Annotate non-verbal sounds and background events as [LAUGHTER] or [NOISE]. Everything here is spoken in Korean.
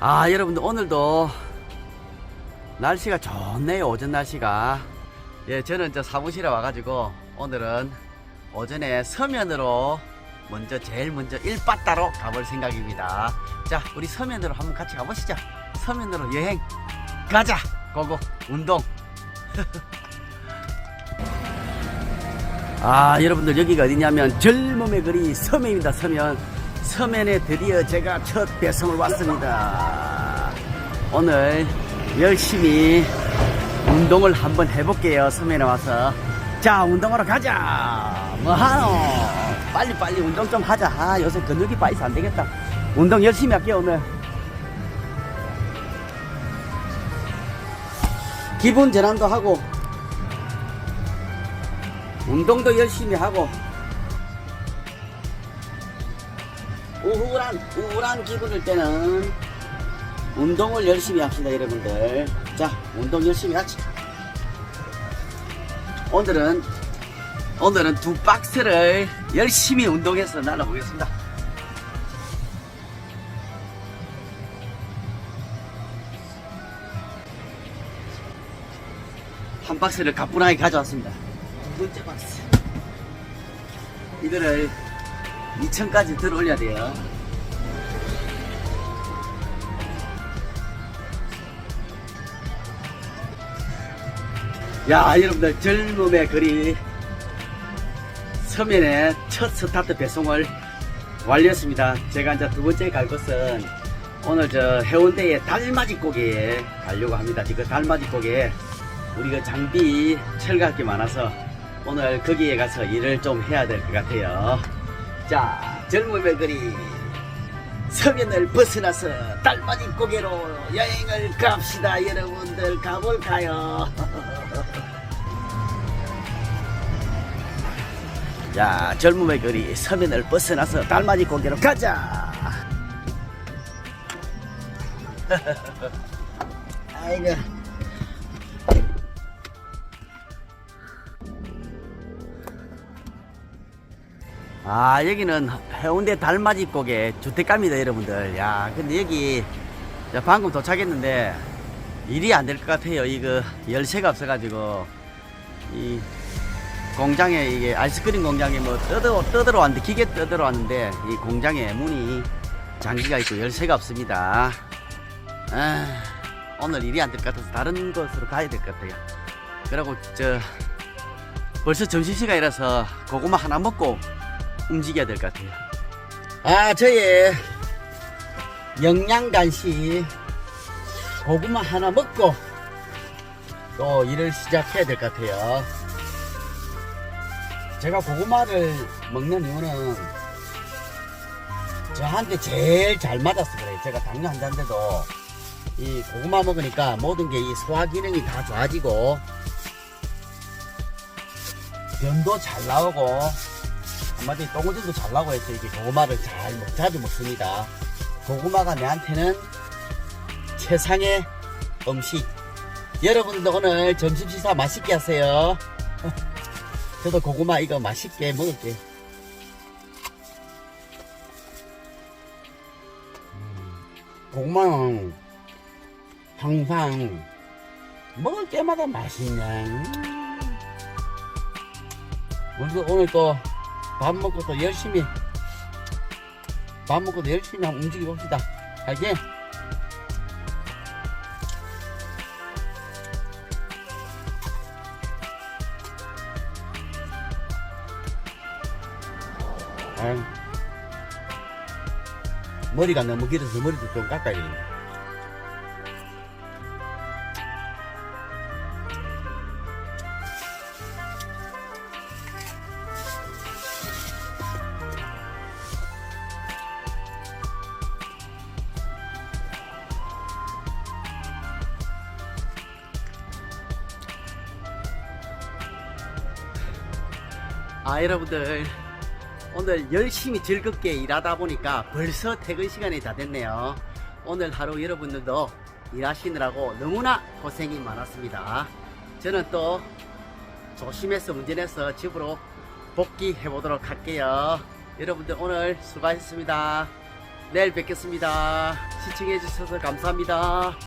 아, 여러분들 오늘도 날씨가 좋네요. 오전 날씨가. 예, 저는 저 사무실에 와가지고 오늘은 오전에 서면으로 먼저 제일 먼저 일바따로 가볼 생각입니다. 자, 우리 서면으로 한번 같이 가보시죠. 서면으로 여행 가자. 고고 운동. [LAUGHS] 아, 여러분들 여기가 어디냐면 젊음의 거리 서면입니다. 서면. 서면에 드디어 제가 첫 배송을 왔습니다. 오늘 열심히 운동을 한번 해볼게요. 서면에 와서. 자, 운동하러 가자. 뭐하노? 빨리빨리 운동 좀 하자. 아, 요새 근육이 빠져서 안 되겠다. 운동 열심히 할게요, 오늘. 기분 전환도 하고, 운동도 열심히 하고, 우울한, 우울한 기분일 때는 운동을 열심히 합시다, 여러분들. 자, 운동 열심히 하자. 오늘은, 오늘은 두 박스를 열심히 운동해서 날라보겠습니다. 한 박스를 가뿐하게 가져왔습니다. 두 번째 박스. 이거를 2층까지 들어 올려야 돼요. 야, 여러분들 젊음의 거리 서면에 첫 스타트 배송을 완료했습니다. 제가 이제 두 번째 갈 곳은 오늘 저 해운대의 달맞이 고개에 가려고 합니다. 지금 달맞이 고개에 우리 그 장비 철거할 게 많아서 오늘 거기에 가서 일을 좀 해야 될 것 같아요. 자, 젊음의 거리 서면을 벗어나서 달맞이 고개로 여행을 갑시다. 여러분들 가볼까요? [LAUGHS] 자, 젊음의 거리 서면을 벗어나서 달맞이 고개로 가자. [LAUGHS] 아이고. 아, 여기는 해운대 달맞이 고개 주택가입니다, 여러분들. 야, 근데 여기 자, 방금 도착했는데 일이 안 될 것 같아요. 이거 열쇠가 없어 가지고 이 공장에 이게 아이스크림 공장에 뭐 뜯어 뜯으러 왔는데 기계 뜯으러 왔는데 이 공장에 문이 장기가 있고 열쇠가 없습니다. 아, 오늘 일이 안 될 것 같아서 다른 곳으로 가야 될 것 같아요. 그리고 저 벌써 점심시간이라서 고구마 하나 먹고 움직여야 될 것 같아요. 아, 저의 영양 간식 고구마 하나 먹고 또 일을 시작해야 될 것 같아요. 제가 고구마를 먹는 이유는 저한테 제일 잘 맞았어 그래요. 제가 당뇨 환자인데도 이 고구마 먹으니까 모든 게 이 소화 기능이 다 좋아지고 변도 잘 나오고 한마디 똥오줌도 잘 나고 해서 이게 고구마를 잘 먹, 자주 먹습니다. 고구마가 내한테는 최상의 음식. 여러분들도 오늘 점심 식사 맛있게 하세요. [LAUGHS] 저도 고구마 이거 맛있게 먹을게. 고구마는 항상 먹을 때마다 맛있네. 음. 그래서 오늘 또 밥 먹고 또 열심히 밥 먹고 도 열심히 한번 움직여 봅시다. 알지? 아유. 머리가 너무 길어서 머리도 좀 깎아야겠네. 아 여러분들. 오늘 열심히 즐겁게 일하다 보니까 벌써 퇴근 시간이 다 됐네요. 오늘 하루 여러분들도 일하시느라고 너무나 고생이 많았습니다. 저는 또 조심해서 운전해서 집으로 복귀해 보도록 할게요. 여러분들 오늘 수고하셨습니다. 내일 뵙겠습니다. 시청해 주셔서 감사합니다.